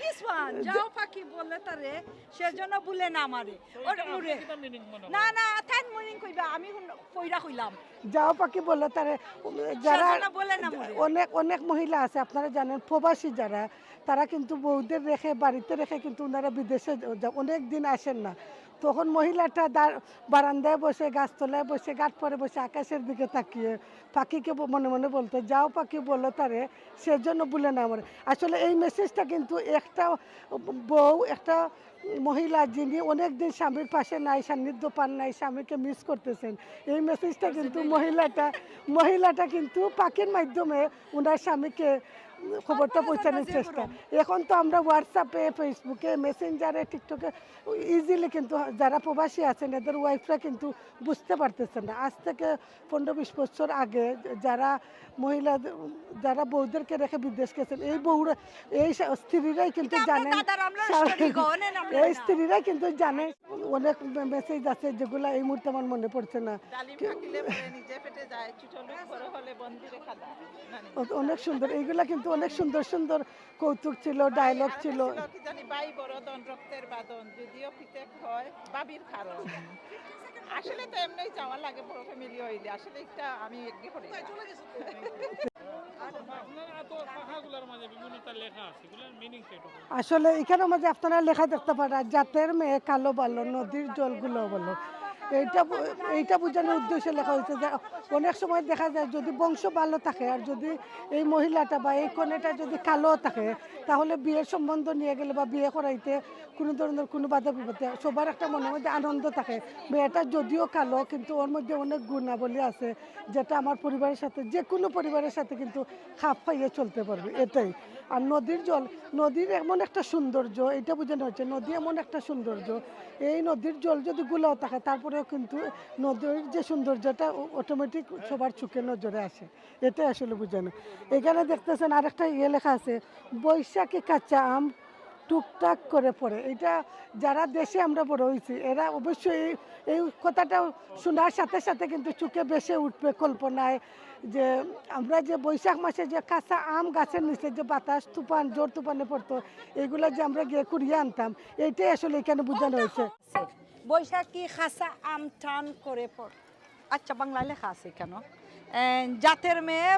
কিসমান যাও পাখি বলে তারে সেজন্য বলে না আমারে। ওরে না না থান মরিং কইবা আমি কইরা কইলাম। যাও পাখি বলল তারে যারা বলে না মরে। অনেক অনেক মহিলা আছে আপনারা জানেন প্রবাসী যারা তারা কিন্তু বউদের রেখে বাড়িতে রেখে কিন্তু ওনারা বিদেশে অনেক দিন আসেন না। তখন মহিলাটা বারান্দায় বসে গাছতলায় বসে গাছ পরে বসে আকাশের দিকে তাকিয়ে পাখিকে মনে মনে বলতো যাও পাখি বলো তারে সেজন্য বলে না আমার। আসলে এই মেসেজটা কিন্তু একটা বউ একটা মহিলা যিনি অনেকদিন স্বামীর পাশে নাই সান্নিধ্য পান নাই স্বামীকে মিস করতেছেন এই মেসেজটা কিন্তু মহিলাটা মহিলাটা কিন্তু পাখির মাধ্যমে ওনার স্বামীকে খবরটা পৌঁছানোর চেষ্টা। এখন তো আমরা হোয়াটসঅ্যাপে ফেসবুকে মেসেঞ্জারে টিকটকে ইজিলি কিন্তু যারা প্রবাসী আছেন এদের ওয়াইফরা কিন্তু বুঝতে পারতেছেন না। আজ থেকে পনেরো বিশ বছর আগে যারা মহিলা যারা বউদেরকে রেখে বিদেশ গেছেন এই বউরা এই স্ত্রীরাই কিন্তু জানেন এই স্ত্রীরাই কিন্তু জানে অনেক মেসেজ আছে যেগুলো এই মুহূর্তে আমার মনে পড়ছে না। অনেক সুন্দর। এইগুলা কিন্তু অনেক সুন্দর সুন্দর কৌতুক ছিল ডায়লগ ছিল। ছিল জানি বাই বড় রক্তের বাদন যদিও পিতে হয় বাবির কারণ আসলে তো এমনি যাওয়া লাগে বড় ফ্যামিলি হইলে। আসলে একটা আমি এগ্রি করি আসলে এখানে মাঝে আপনারা লেখা দেখতে পারেন জাতের মেয়ে কালো বলো নদীর জলগুলো বলো। এইটা এইটা বোঝানোর উদ্দেশ্যে লেখা হয়েছে যে অনেক সময় দেখা যায় যদি বংশ ভালো থাকে আর যদি এই মহিলাটা বা এই কনেটা যদি কালো থাকে, তাহলে বিয়ের সম্বন্ধ নিয়ে গেলে বা বিয়ে করাইতে কোনো ধরনের কোনো বাধা বিপদে সবার একটা মনের মধ্যে আনন্দ থাকে। মেয়েটা যদিও কালো, কিন্তু ওর মধ্যে অনেক গুণাবলী আছে যেটা আমার পরিবারের সাথে, যে কোনো পরিবারের সাথে কিন্তু খাপ খাইয়ে চলতে পারবে, এটাই। আর নদীর জল, নদীর এমন একটা সৌন্দর্য এটা বোঝানো হচ্ছে নদী এমন একটা সৌন্দর্য, এই নদীর জল যদি গুলাও থাকে তারপরেও কিন্তু নদীর যে সৌন্দর্যটা অটোমেটিক সবার চোখে নজরে আসে। এটাই আসলে বোঝানো। এখানে দেখতেছেন আরেকটা ইয়ে লেখা আছে, বৈশাখী কাঁচা আম টুকটাক করে পড়ে। এটা যারা দেশে আমরা বড় হয়েছি, এরা অবশ্যই এই- কথাটা শোনার সাথে সাথে কিন্তু চোখে বেসে উঠবে কল্পনায় যে আমরা যে বৈশাখ মাসে যে কাঁচা আম গাছের নিচে যে বাতাস, তুফান, জোর তুফানে পড়তো, এগুলো যে আমরা গিয়ে কুড়িয়ে আনতাম এইটাই আসলে এখানে বোঝানো হয়েছে। বৈশাখী খাসা আম টান করে পড় আচ্ছা বাংলায় লেখা আছে কেন? জাতের মেয়ে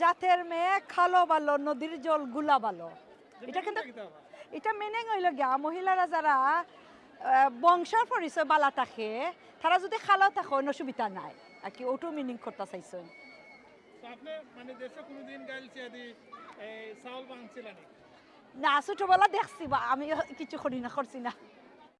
জাতের মেয়ে খালো ভালো নদীর জলগুলা ভালো এটা কিন্তু এটা মেনে হইল গিয়া। মহিলারা যারা বংশের পরিচয় বালা থাকে, তারা যদি খালো থাকে অন্য সুবিধা নাই। আর কি ওটু মিনিং করতে চাইছেন মানে দেশে কোনোদিন চাউল না ছোটবেলা দেখছি বা আমি কিছু করি না করছি না।